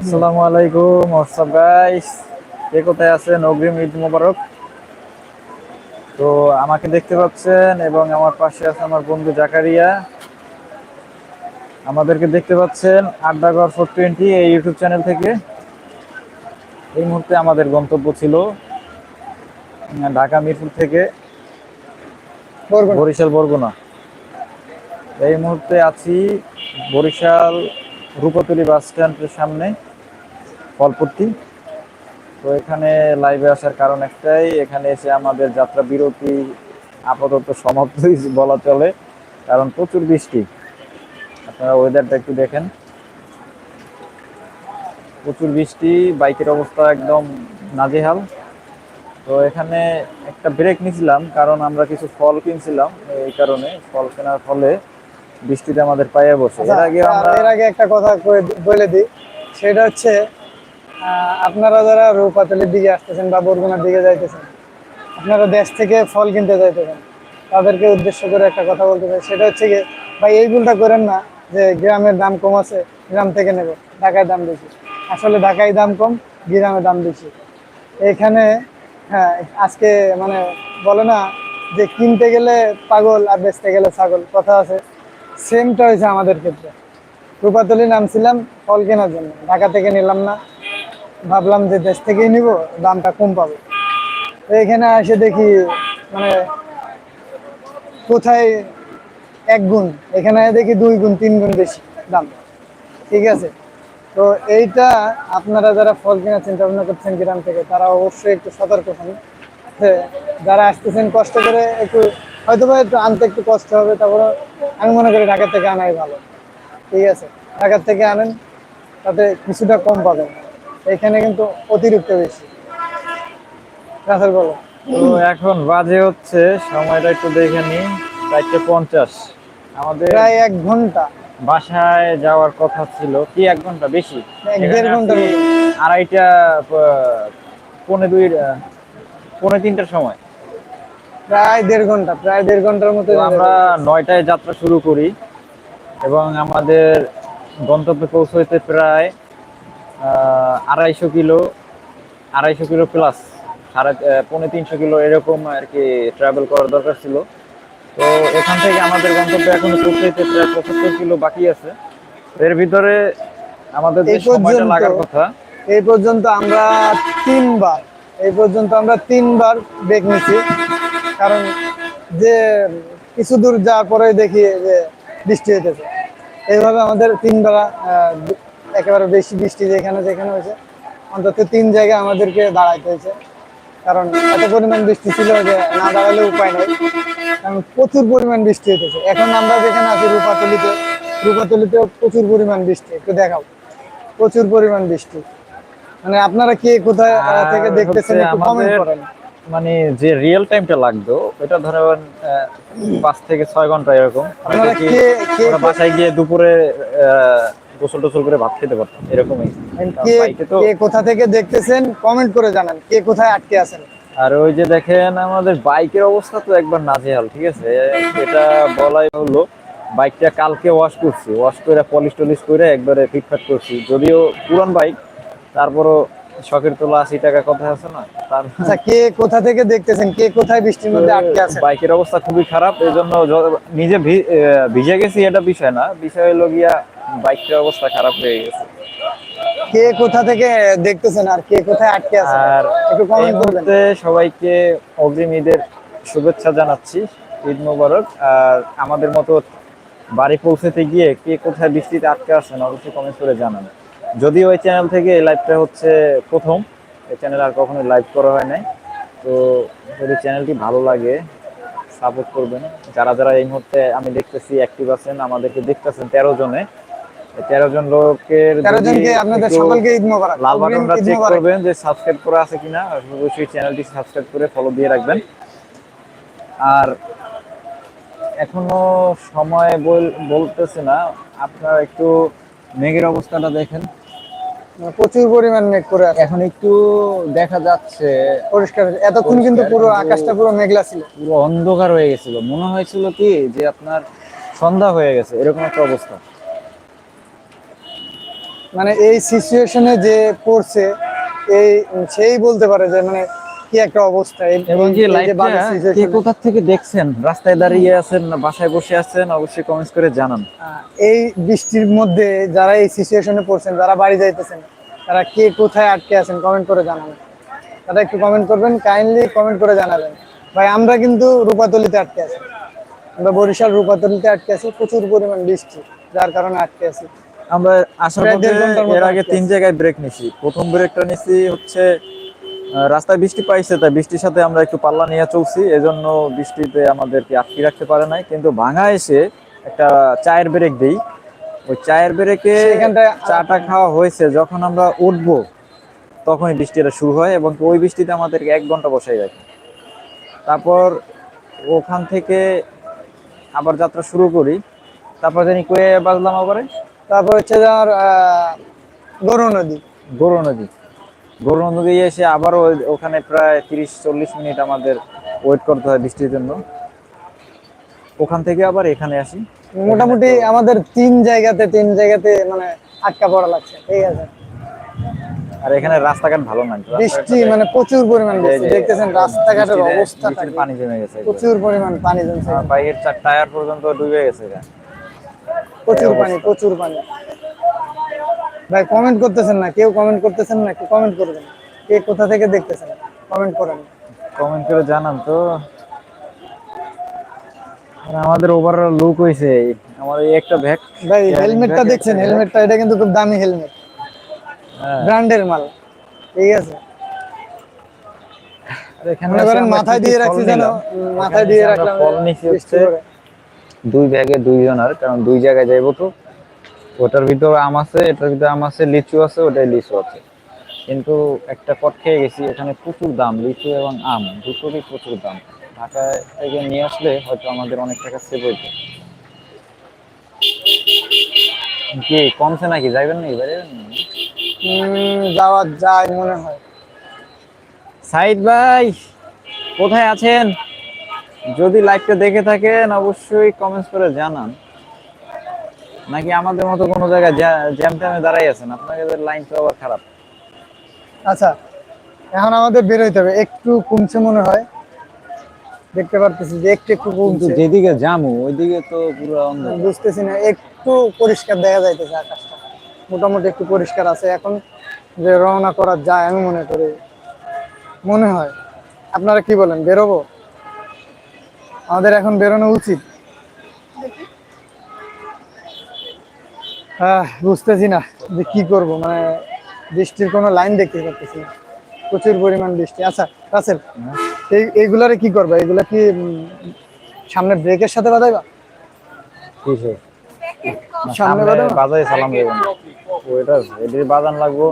আসসালামু আলাইকুম WhatsApp guys কে কোথায় আছেন? অগ্রিম ঈদ মোবারক। তো আমাকে দেখতে পাচ্ছেন এবং আমার পাশে আছে আমার বন্ধু জাকারিয়া। আমাদেরকে দেখতে পাচ্ছেন আড্ডাঘর ফোর টোয়েন্টি এই ইউটিউব চ্যানেল থেকে। এই মুহূর্তে আমাদের গন্তব্য ছিল ঢাকা মিরপুর থেকে বরিশাল বরগুনা। এই মুহূর্তে আছি বরিশাল রূপতলী বাস স্ট্যান্ডের সামনে ফলপট্টি। তো এখানে লাইভে আসার কারণ একটাই, এখানে এসে আমাদের যাত্রা বিরতি আপাতত সমাপ্তই বলা চলে, কারণ প্রচুর বৃষ্টি। আপনারা ওয়েদারটা একটু দেখেন। প্রচুর বৃষ্টি, বাইকের অবস্থা একদম নাজেহাল। তো এখানে একটা ব্রেক নিছিলাম কারণ আমরা কিছু ফল কিনছিলাম, এই কারণে ফল কেনার ফলে বৃষ্টিতে আমাদের পায়ে বসে এর আগে আচ্ছা, আমরা এর আগে একটা কথা বলে দিই। সেটা হচ্ছে আপনারা যারা রৌপাতলির দিকে আসতেছেন বা বরগুনার দিকে যাইতেছেন আপনারা দেশ থেকে ফল কিনতে যাইতেছেন তাদেরকে উদ্দেশ্য করে একটা কথা বলতে চাই। সেটা হচ্ছে কি ভাই এই ভুলটা করেন না যে গ্রামের দাম কম আছে গ্রাম থেকে নেব ঢাকায় দাম বেশি। আসলে ঢাকায় দাম কম গ্রামে দাম বেশি। এখানে হ্যাঁ আজকে মানে বলে না যে কিনতে গেলে পাগল আর বেচতে গেলে ছাগল কথা আছে। সেমটা হয়েছে আমাদের ক্ষেত্রে। রূপাতলি নামছিলাম ফল কেনার জন্য। ঢাকা থেকে নিলাম না। ভাবলাম যে দেশ থেকেই নিব, দামটা কম পাবো। এখানে এসে দেখি মানে কোথায় এক গুণ, এখানে দেখি দুই গুণ, তিন গুণ বেশি দাম। ঠিক আছে? তো এইটা আপনারা যারা ফল কেনার চিন্তা ভাবনা করছেন গ্রাম থেকে, তারা অবশ্যই একটু সতর্ক হন। যারা আসতেছেন কষ্ট করে একটু হয়তো বা একটু আনতে একটু কষ্ট হবে তারপরে আমি মনে করি ঢাকা থেকে আনাই ভালো। ঠিক আছে ঢাকা থেকে আনেন তাতে কিছুটা কম পাবেন। এখানে কিন্তু অতিরিক্ত বেশি। রাসেল বলো। তো এখন বাজে হচ্ছে সময়টা একটু দেখে নিই চারটে পঞ্চাশ। আমাদের প্রায় এক ঘণ্টা। বাসায় যাওয়ার কথা ছিল কি এক ঘণ্টা বেশি? এক দেড় আড়াইটা প- পৌনে দুই পৌনে তিনটার সময়। প্রায় দেড় ঘণ্টা প্রায় দেড় ঘণ্টার মতো আমরা নয়টায় যাত্রা শুরু করি এবং আমাদের গন্তব্যে পৌঁছতে প্রায় আড়াইশো কিলো আড়াইশো কিলো প্লাস সাড়ে পৌনে তিনশো কিলো এরকম আর কি ট্রাভেল করার দরকার ছিল। তো এখান থেকে আমাদের গন্তব্যে এখন পৌঁছতে প্রায় পঁচাত্তর কিলো বাকি আছে। এর ভিতরে আমাদের যে সময়টা লাগার কথা এই পর্যন্ত আমরা তিনবার এই পর্যন্ত আমরা তিনবার ব্রেক নিছি কারণ যে কিছু দূর যাওয়ার পরে দেখি যে বৃষ্টি হইতেছে। এইভাবে আমাদের তিনবার আহ, একেবারে বেশি বৃষ্টি যেখানে যেখানে হয়েছে অন্তত তিন জায়গায় আমাদেরকে দাঁড়াইতে হয়েছে। কারণ এত পরিমাণ বৃষ্টি ছিল যে না দাঁড়ালে উপায় নেই। কারণ প্রচুর পরিমাণ বৃষ্টি হইতেছে। এখন আমরা যেখানে আছি রূপাতলিতে রূপাতলিতেও প্রচুর পরিমাণ বৃষ্টি। একটু দেখাও। প্রচুর পরিমাণ বৃষ্টি। মানে আপনারা কে কোথায় থেকে দেখতেছেন একটু কমেন্ট করেন। মানে যে রিয়েল টাইমটা লাগতো এটা ধরেন পাঁচ থেকে ছয় ঘণ্টা এরকম। বাসায় গিয়ে দুপুরে গোসল টোসল করে ভাত খেতে পারতাম এরকমই। কে কোথা থেকে দেখতেছেন কমেন্ট করে জানান কে কোথায় আটকে আছেন। আর ওই যে দেখেন আমাদের বাইকের অবস্থা তো একবার নাজেহাল ঠিক আছে? এটা বলাই হলো বাইকটা কালকে ওয়াশ করছি ওয়াশ করে পলিশ টলিশ করে একবারে ফিটফাট করছি। যদিও পুরান বাইক তারপরও শখের তোলা আশি টাকা কথা আছে না? তার আচ্ছা কে কোথা থেকে দেখতেছেন? কে কোথায় বৃষ্টির মধ্যে আটকে আছেন? বাইকের অবস্থা খুবই খারাপ এই জন্য নিজে ভিজে গেছি এটা বিষয় না। বিষয় হলো গিয়া বাইকটার অবস্থা খারাপ হয়ে গেছে। কে কোথা থেকে দেখতেছেন আর কে কোথায় আটকে আছেন? আর একটু কমেন্ট করবেন। সবাইকে অগ্রিম ঈদের শুভেচ্ছা জানাচ্ছি ঈদ মোবারক। আর আমাদের মতো বাড়ি পৌঁছতে গিয়ে কে কোথায় বৃষ্টিতে আটকে আছেন অবশ্যই কমেন্ট করে জানান যদিও এই চ্যানেল থেকে এই লাইভটা হচ্ছে প্রথম এই চ্যানেল আর কখনো লাইভ করা হয় নাই। তো যদি চ্যানেলটি ভালো লাগে সাপোর্ট করবেন। যারা যারা এই মুহূর্তে আমি দেখতেছি অ্যাক্টিভ আছেন আমাদেরকে দেখতেছেন তেরো জনে। তেরো জন লোকের লাল বাটনটা চেক করবেন যে সাবস্ক্রাইব করা আছে কিনা অবশ্যই চ্যানেলটি সাবস্ক্রাইব করে ফলো দিয়ে রাখবেন। আর এখনও সময় বল- বলতেছে না আপনারা একটু মেঘের অবস্থাটা দেখেন। প্রচুর পরিমাণ মেঘ করে এখন একটু দেখা যাচ্ছে। পরিষ্কার এতক্ষণ কিন্তু পুরো আকাশটা পুরো মেঘলা ছিল। পুরো অন্ধকার হয়ে গেছিল। মনে হয়েছিল কি যে আপনার সন্ধ্যা হয়ে গেছে এরকম একটা অবস্থা। মানে এই সিচুয়েশনে যে পড়ছে এই সেই বলতে পারে যে মানে কি একটা অবস্থা? এবং যে কে কোথা থেকে দেখছেন? রাস্তায় দাঁড়িয়ে আছেন না বাসায় বসে আছেন? অবশ্যই কমেন্টস করে জানান। এই বৃষ্টির মধ্যে যারা এই সিচুয়েশনে পড়ছেন যারা বাড়ি যাইতেছেন তারা কে কোথায় আটকে আছেন কমেন্ট করে জানাবেন। তারা একটু কমেন্ট করবেন কাইন্ডলি কমেন্ট করে জানাবেন। ভাই আমরা কিন্তু রূপাতলিতে আটকে আছি। আমরা বরিশাল রূপাতলিতে আটকে আছি প্রচুর পরিমাণ বৃষ্টি যার কারণে আটকে আছি। আমরা আসার এর আগে তিন জায়গায় ব্রেক নিছি। প্রথম ব্রেকটা নিছি হচ্ছে রাস্তায় বৃষ্টি পাইছে তাই বৃষ্টির সাথে আমরা একটু পাল্লা নিয়ে চলছি। এজন্য বৃষ্টিতে আমাদেরকে আটকে রাখতে পারে নাই। কিন্তু ভাঙা এসে একটা চায়ের ব্রেক দিই। ওই চায়ের ব্রেকে চাটা খাওয়া হয়েছে। যখন আমরা উঠবো তখনই বৃষ্টিটা শুরু হয় এবং ওই বৃষ্টিতে আমাদেরকে এক ঘণ্টা বসাই রাখে। তারপর ওখান থেকে আবার যাত্রা শুরু করি। তারপর জানি কয়ে বাজলাম আবারে? তারপর হচ্ছে যার গরু নদী। গরু নদী। গরু নদী এসে আবারও ওখানে প্রায় তিরিশ চল্লিশ মিনিট আমাদের ওয়েট করতে হয় বৃষ্টির জন্য। ওখান থেকে আবার এখানে আসি। মোটামুটি আমাদের তিন জায়গাতে তিন জায়গাতে মানে আটকা পড়া লাগছে ঠিক আছে? আর এখানে রাস্তাঘাট ভালো না বৃষ্টি মানে প্রচুর পরিমাণ বৃষ্টি দেখতেছেন রাস্তাঘাটের অবস্থা পানি জমে গেছে প্রচুর পরিমাণ পানি জমছে বাইকের চার টায়ার পর্যন্ত ডুবে গেছে প্রচুর পানি প্রচুর পানি। ভাই কমেন্ট করতেছেন না কেউ কমেন্ট করতেছেন না কেউ কমেন্ট করবেন কে কোথা থেকে দেখতেছেন? কমেন্ট করেন। কমেন্ট করে জানান তো। আমাদের ওভারঅল লুক হইছে আমার এই একটা ব্যাগ ভাই হেলমেটটা দেখছেন হেলমেটটা এটা কিন্তু খুব দামি হেলমেট ব্র্যান্ডের মাল। ঠিক আছে। মনে করেন মাথায় দিয়ে রাখছি যেন মাথায় দিয়ে রাখলাম ফল নিচে হচ্ছে। দুই ব্যাগে দুইজনের কারণ দুই জায়গায় যাইবো তো। ওটার ভিতরে আম আছে এটার ভিতরে আম আছে লিচু আছে ওটাই লিচু আছে। কিন্তু একটা কট খেয়ে গেছি এখানে প্রচুর দাম লিচু এবং আম দুটোরই প্রচুর দাম। ঢাকায় থেকে নিয়ে আসলে হয়তো আমাদের অনেক টাকা সেভ হইতো কি কমছে নাকি? যাইবেন নাকি বাইরে? যাওয়া যায় মনে হয়। সাইদ ভাই কোথায় আছেন? যদি লাইভটা দেখে থাকেন অবশ্যই কমেন্টস করে জানান। নাকি আমাদের মতো কোনো জায়গায় জ্যাম ট্যামে দাঁড়াই আছেন? আপনাদের লাইন তো আবার খারাপ। আচ্ছা এখন আমাদের বের হইতে হবে। একটু কমছে মনে হয়। দেখতে পারতেছি যে একটু একটু কমছে। যেদিকে জামু ওইদিকে তো পুরো অন্ধকার। বুঝতেছি না একটু পরিষ্কার দেখা যাইতেছে আকাশটা। মোটামুটি একটু পরিষ্কার আছে। এখন যে রওনা করা যায় আমি মনে করি মনে হয়। আপনারা কি বলেন বেরোবো? আমাদের এখন বেরোনো উচিত। বুঝতেছি না যে কি করব মানে বৃষ্টির কোনো লাইন দেখতে পাচ্ছি না। প্রচুর পরিমাণ বৃষ্টি। আচ্ছা রাসেল এই এইগুলারে কি করবা? এগুলা কি সামনে ব্রেকের সাথে বাঁধাইবা সামনে? বাজারে সালাম দেবেন ওইটা এটির বাজান লাগবো।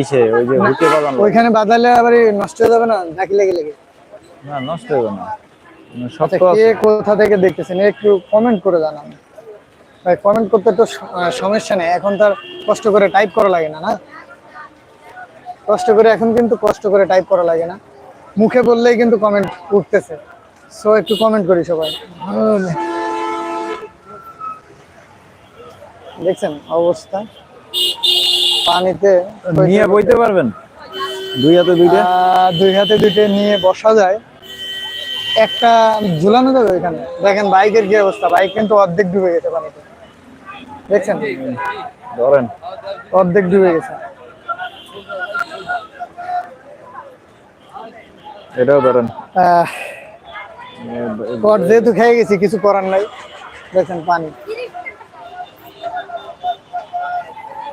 ইসে ওই যে হুকে বাজান ওইখানে বাঁধালে আবার নষ্ট হয়ে যাবে না? নাকি লেগে লেগে? না নষ্ট হবে না। আচ্ছা শক্ত কে কোথা থেকে দেখতেছেন? একটু কমেন্ট করে জানান। ভাই কমেন্ট করতে তো সমস্যা নেই। এখন তার কষ্ট করে টাইপ করা লাগে না না? কষ্ট করে এখন কিন্তু কষ্ট করে টাইপ করা লাগে না। মুখে বললেই কিন্তু কমেন্ট উঠতেছে। সো একটু কমেন্ট করি সবাই। দেখছেন অবস্থা? পানিতে নিয়ে বইতে পারবেন? দুই হাতে দুইটা? দুই হাতে দুইটা নিয়ে বসা যায়। একটা ঝুলানো যাবে এখানে দেখেন বাইকের কি অবস্থা? বাইক কিন্তু অর্ধেক ডুবে গেছে পানিতে। দেখছেন? ধরেন অর্ধেক ডুবে গেছে। এটাও ধরেন। কট যেহেতু খেয়ে গেছি কিছু করার নাই। দেখছেন পানি।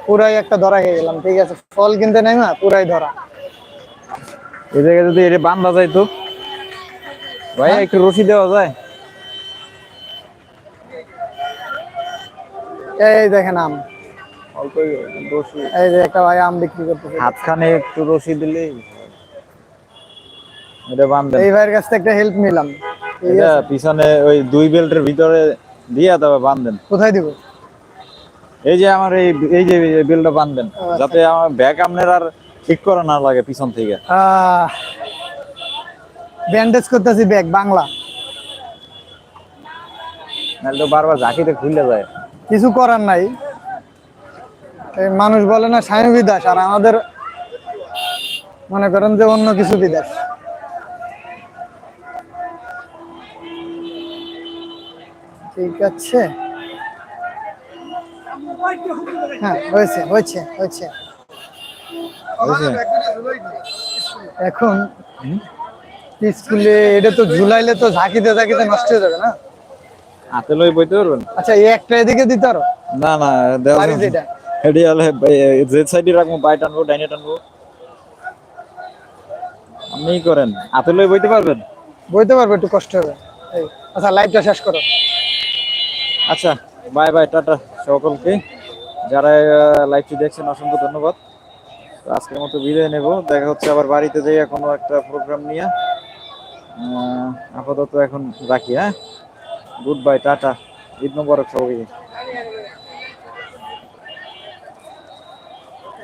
পুরাই একটা ধরা খেয়ে গেলাম ঠিক আছে? ফল কিনতে নাই না পুরাই ধরা। এই জায়গায় যদি এটা বান্ধা যায় তো ভাই একটু রশি দেওয়া যায়? এই দেখেন আম। এই যে একটা ভাই আম বিক্রি করতেছে। হাতখানে একটু রশি দিলেই এটা এই ভাইয়ের কাছ থেকে একটা হেল্প নিলাম। ঠিক এটা পিছনে ওই দুই বেল্টের ভিতরে দিয়া তবে বান্ধেন। কোথায় দিব? এই যে আমার এই এই যে বেলটা বান্ধেন। আচ্ছা। যাতে আমার ব্যাগ আপনার আর ঠিক করা না লাগে পিছন থেকে। ব্যান্ডেজ করতেছি ব্যাগ বাংলা। নাহলে তো বারবার ঝাঁকিতে খুলে যায়। কিছু করার নাই। এই মানুষ বলে না স্বামী বিদাস আর আমাদের মনে করেন যে অন্য কিছু বিদাস ঠিক আছে। হ্যাঁ হয়েছে হয়েছে হয়েছে। এখন স্কুলে এটা তো ঝুলাইলে তো ঝাঁকিতে ঝাঁকিতে নষ্ট হয়ে যাবে না? হাতে লই বইতে পারবেন? আচ্ছা এই একটা এদিকে দিতে আরও না না দেওয়া যেটা। এটি হলে যে সাইডে রাখব বাই টানবো ডাইনে টানবো। আপনি করেন। হাতে লই বইতে পারবেন? বইতে পারবে একটু কষ্ট হবে। আচ্ছা লাইভটা শেষ করো। আচ্ছা বাই বাই টাটা সকলকে। যারা লাইভটি দেখছেন অসংখ্য ধন্যবাদ। আজকের মতো বিদায় নেব। দেখা হচ্ছে আবার বাড়িতে যাই কোনো একটা প্রোগ্রাম নিয়ে। আপাতত এখন রাখি হ্যাঁ? গুড বাই টাটা ঈদ মোবারক সবাইকে